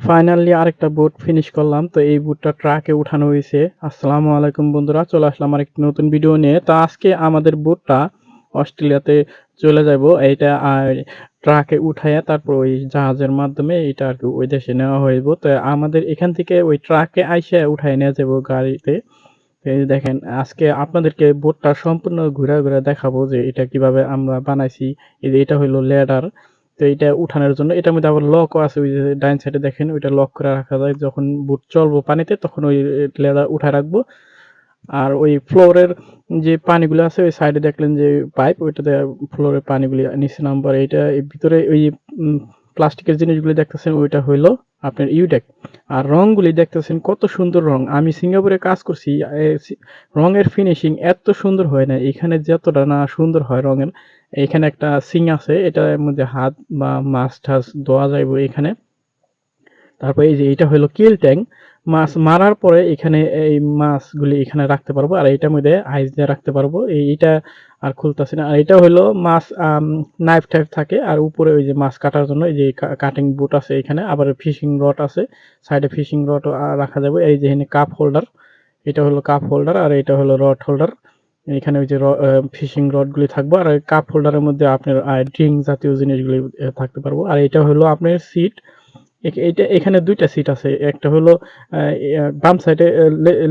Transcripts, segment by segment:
Finally আরেকটা বুট finish করলাম। তো এই বুটটা ট্রাকে উঠানো হয়েছে। আসসালামু আলাইকুম বন্ধুরা, চলে আসলাম আরেকটি নতুন ভিডিও নিয়ে। তো আজকে আমাদের বুটটা অস্ট্রেলিয়াতে চলে যাব। এইটা ট্রাকে উঠাইয়া তারপর ওই জাহাজের মাধ্যমে এটা আর কি ওই দেশে নেওয়া হইব। তো আমাদের এখান থেকে ওই ট্রাকে আইসে উঠাই নিয়ে যাব গাড়িতে। এই দেখেন, আজকে আপনাদেরকে বোটটা সম্পূর্ণ ঘুরে ঘুরে দেখাবো যে এটা কীভাবে আমরা বানাইছি। এই যে এটা হইল লেডার তো এটা উঠানোর জন্য। এটার মধ্যে আবার লকও আছে, ওই যে ডাইন সাইডে দেখেন, ওইটা লক করে রাখা যায়। যখন বুট চলবো পানিতে, তখন ওই লেদার উঠা রাখব। আর ওই ফ্লোরের যে পানিগুলো আছে, ওই সাইডে দেখলেন যে পাইপ ওইটাতে ফ্লোরের পানিগুলি, নিচে নাম্বার এইটা ভিতরে ওই প্লাস্টিকের জিনিসগুলি দেখতেছেন, ওইটা হইল আপনার ইউডেক। আর রংগুলি দেখতেছেন কত সুন্দর রং। আমি সিঙ্গাপুরে কাজ করছি রঙের ফিনিশিং এত সুন্দর হয় না এখানে যতটা না সুন্দর হয় রঙের, এখানে একটা সিং আছে, এটার মধ্যে হাত বা মাছ ঠাস ধোয়া যাইব এখানে। তারপর এই যে এটা হলো কিল ট্যাঙ্ক মাছ মারার পরে এখানে এই মাছগুলি এখানে রাখতে পারব, আর এটার মধ্যে আইস দিয়ে রাখতে পারব। এই এটা আর খুলতেছে না। আর এটা হলো মাছ নাইফ টাইপ থাকে, আর উপরে ওই যে মাছ কাটার জন্য এই যে কাটিং বুট আছে এখানে, আবার ফিশিং রড আছে সাইডে ফিশিং রড রাখা যাবে। এই যে এখানে কাপ হোল্ডার এটা হলো কাপ হোল্ডার আর এটা হলো রড হোল্ডার এখানে ওই যে ফিশিং রডগুলি থাকবে, আর কাপ হোল্ডারের মধ্যে আপনার ড্রিঙ্ক জাতীয় জিনিসগুলি থাকতে পারব। আর এটা হলো আপনার সিট এটা এখানে দুইটা সিট আছে। একটা হলো বাম সাইডে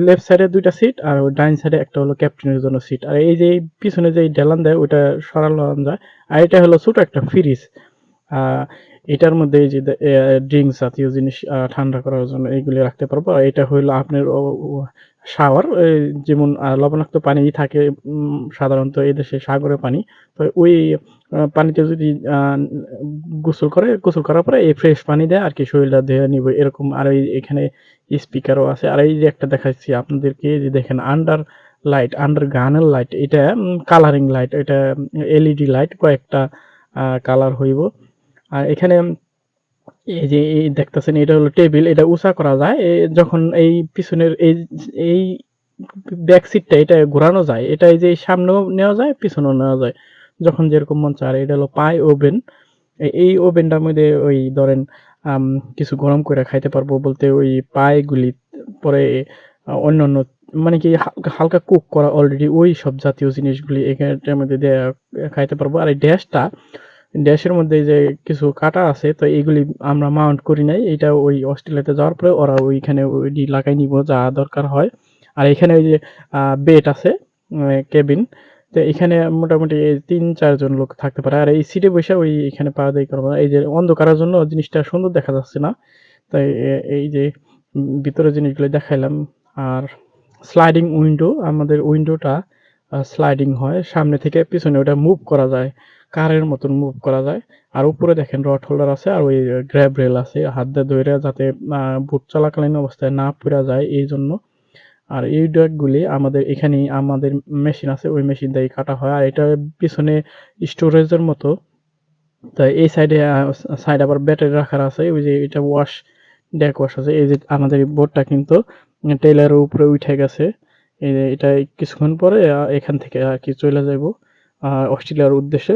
লেফট সাইডে দুইটা সিট আর ডাইন সাইডে একটা হলো ক্যাপ্টেনের জন্য সিট আর এই যে পিছনে যে ডেলান দেয়, ওইটা সরানো যায় আর এটা হলো ছোট একটা ফ্রিজ এটার মধ্যে যে ড্রিঙ্কস জাতীয় জিনিস ঠান্ডা করার জন্য এইগুলি রাখতে পারব। এটা হলো আপনার শাওয়ার যেমন লবণাক্ত পানি থাকে সাধারণত এই দেশে সাগরের পানি। তো ওই পানিতে যদি গোসল করে, গোসল করার পরে এই ফ্রেশ পানি দেয়, আর কি শরীরটা ধুয়ে নিব, এরকম। আর এই এখানে স্পিকারও আছে। আর এই যে একটা দেখাচ্ছি আপনাদেরকে যে দেখেন আন্ডার লাইট আন্ডার গানের লাইট এটা কালারিং লাইট এটা এলইডি লাইট কয়েকটা কালার হইব। আর এখানে এই যে এই দেখতেছেন এটা হলো টেবিল এটা উঁচা করা যায়। যখন এই পিছনের এই এই ব্যাক সিটটা এটা ঘোরানো যায় এটা এই যে সামনেও নেওয়া যায় পিছনেও নেওয়া যায়। যখন যেরকম মন চায় এটা হলো পাই ওভেন। এই ওভেনটার মধ্যে ওই ধরেন কিছু গরম করে খাইতে পারব বলতে ওই পাইগুলি পরে আহ, অন্যান্য মানে কি হালকা কুক করা অলরেডি ওই সব জাতীয় জিনিসগুলি এখানটার মধ্যে খাইতে পারব। আর এই ড্যাশটা ড্যাশের মধ্যে যে কিছু কাটা আছে, তো এইগুলি আমরা মাউন্ট করি নাই। এটা ওই অস্ট্রেলিয়াতে যাওয়ার পরে ওরা ওইখানে ওইটি লাগাই নিব যা দরকার হয়। আর এখানে ওই যে বেড আছে কেবিন তো এখানে মোটামুটি তিন চারজন লোক থাকতে পারে। আর এই সিটে বসে ওই এখানে পা দিয়ে করব এই যে অন্ধকারের জন্য জিনিসটা সুন্দর দেখা যাচ্ছে না। তাই এই যে ভিতরে জিনিসগুলো দেখাইলাম। আর স্লাইডিং উইন্ডো আমাদের উইন্ডোটা স্লাইডিং হয়। সামনে থেকে পিছনে ওটা মুভ করা যায়। কারের মতন মুভ করা যায়। আর উপরে দেখেন রড হোল্ডার আছে আর ওই গ্র্যাব রেল আছে। হাত দিয়ে ধরে যাতে বুট চলাকালীন অবস্থায় না পড়া যায় এই জন্য। আর এই ড্যাগগুলি আমাদের এখানে আমাদের মেশিন আছে, ওই মেশিন দিয়ে কাটা হয়। আর এটা পিছনে স্টোরেজের মতো। তাই এই সাইডে সাইড আবার ব্যাটারি রাখার আছে। ওই যে এটা ওয়াশ ড্যাক ওয়াশ আছে। এই যে আমাদের বোর্ডটা কিন্তু টেলারের উপরে উঠে গেছে। এটা কিছুক্ষণ পরে এখান থেকে আর কি চলে যাব অস্ট্রেলিয়ার উদ্দেশ্যে।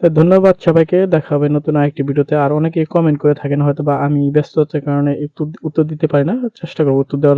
তো ধন্যবাদ সবাইকে, দেখা হবে নতুন আরেকটি ভিডিওতে আর অনেকে কমেন্ট করে থাকেন হয়তো বা আমি ব্যস্ততার কারণে একটু উত্তর দিতে পারি না, চেষ্টা করব উত্তর দেওয়ার।